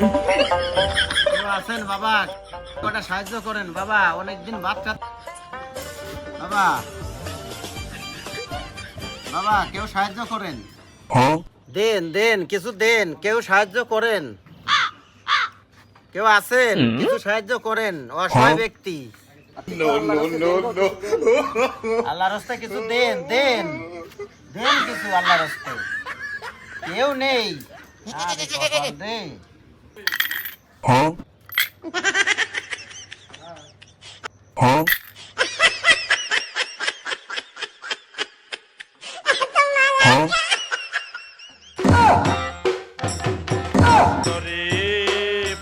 কেউ আছেন বাবা কটা সাহায্য করেন বাবা অনেকদিন ভাত বাবা বাবা কেউ সাহায্য করেন? দেন দেন কিছু দেন কেউ সাহায্য করেন। কেউ আছেন? কিছু সাহায্য করেন অসহায় ব্যক্তি। আল্লাহ রাস্তায় কিছু দেন দেন। দেন কিছু আল্লাহ রাস্তায়। কেউ নেই। আরে দে রে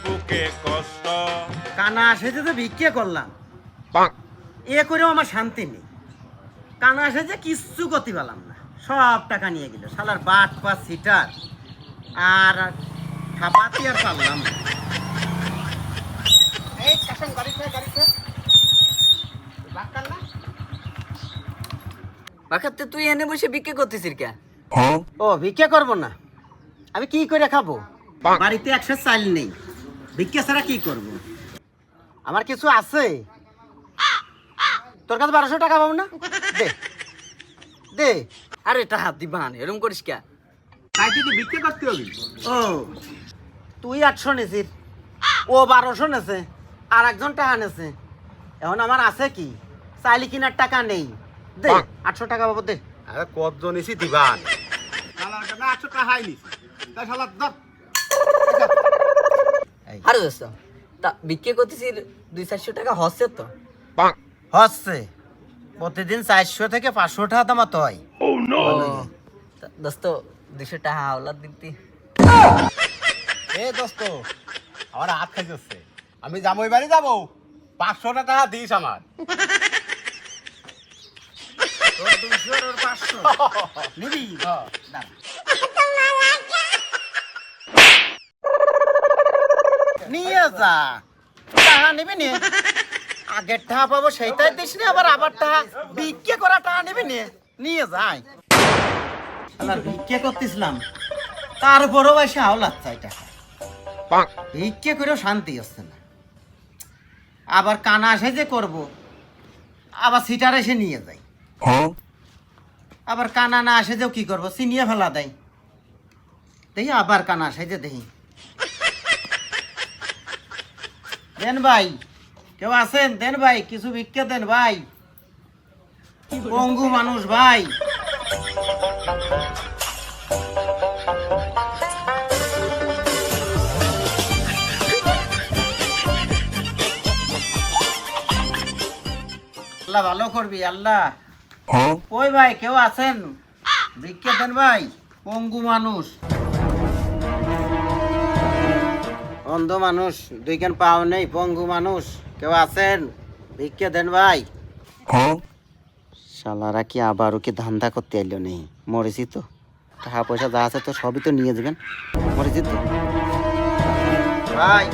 বুকে কানা সেজে তো ভিক্ষে করলাম। এ করেও আমার শান্তি নেই। কানা সেজে কিচ্ছু করতে পারলাম না। সব টাকা নিয়ে গেল। শালার বাট পা সিটার। আর থাপাতি আর পারলাম না। বাকাতে তুই এনে বসে বিক্রি করতেছিস কে? ও ভিক্ষে করব না। আমি কি করে খাব? বাড়িতে একশো চাল নেই। ভিক্ষে ছাড়া কি করব? আমার কিছু আছে। তোর কাছে বারোশো টাকা পাবো না? দে। দে। আরে টাকা দিবান এরকম করিস কে? তাই তুই ভিক্ষে করতে হবি। ও তুই আটশো নেছিস। ও বারোশো নেছে। আর একজন টাকা নেছে এখন আমার আছে কি? চাইলি কিনার টাকা নেই। দে আটশো টাকা পাবো দে। আরে কতজন এসি দিবান? শালার আটশো টাকা হাইনি তাই শালার ধর আরে দোস্ত তা বিক্রি করতেছিস দুই চারশো টাকা হচ্ছে তো? হচ্ছে। প্রতিদিন চারশো থেকে পাঁচশো টাকা দাম তো হয়। দোস্ত দুশো টাকা আওলাদ দিতি। এ দোস্ত আমার হাত খাইছে আমি যাব বাড়ি যাব। পাঁচশো টাকা দিস আমার। নিবি নিয়ে যা। টাকা নিবি নে। আগের টাকা পাবো সেইটাই দিস নি আবার আবার টাকা বিক্রি করা টাকা নিবি নে। নিয়ে যাই শালা ভিক্ষে করতেছিলাম তারপরেও এসে চাই টাকা। ভিক্ষে করেও শান্তি না। আবার কানা সেজে যে করব আবার সিটার এসে নিয়ে যাই। আবার কানা না আসে যেও কি করব চিনিয়ে ফেলা দেয় দেখি আবার কানা আসে যে দেখি দেন ভাই কেউ আছেন? দেন ভাই কিছু ভিক্ষা দেন ভাই। পঙ্গু মানুষ ভাই। আল্লাহ ভালো করবি আল্লাহ। ওই ভাই কেউ আছেন? ভিক্ষা দেন ভাই পঙ্গু মানুষ। অন্ধ মানুষ দুই কান পাও নেই পঙ্গু মানুষ। কেউ আছেন? ভিক্ষা দেন ভাই। শালারা কি আবারও কি ধান্দা করতে এলো নেই মরেছি তো। টাকা পয়সা যা আছে তো সবই তো নিয়ে যাবেন। মরেছি তো। ভাই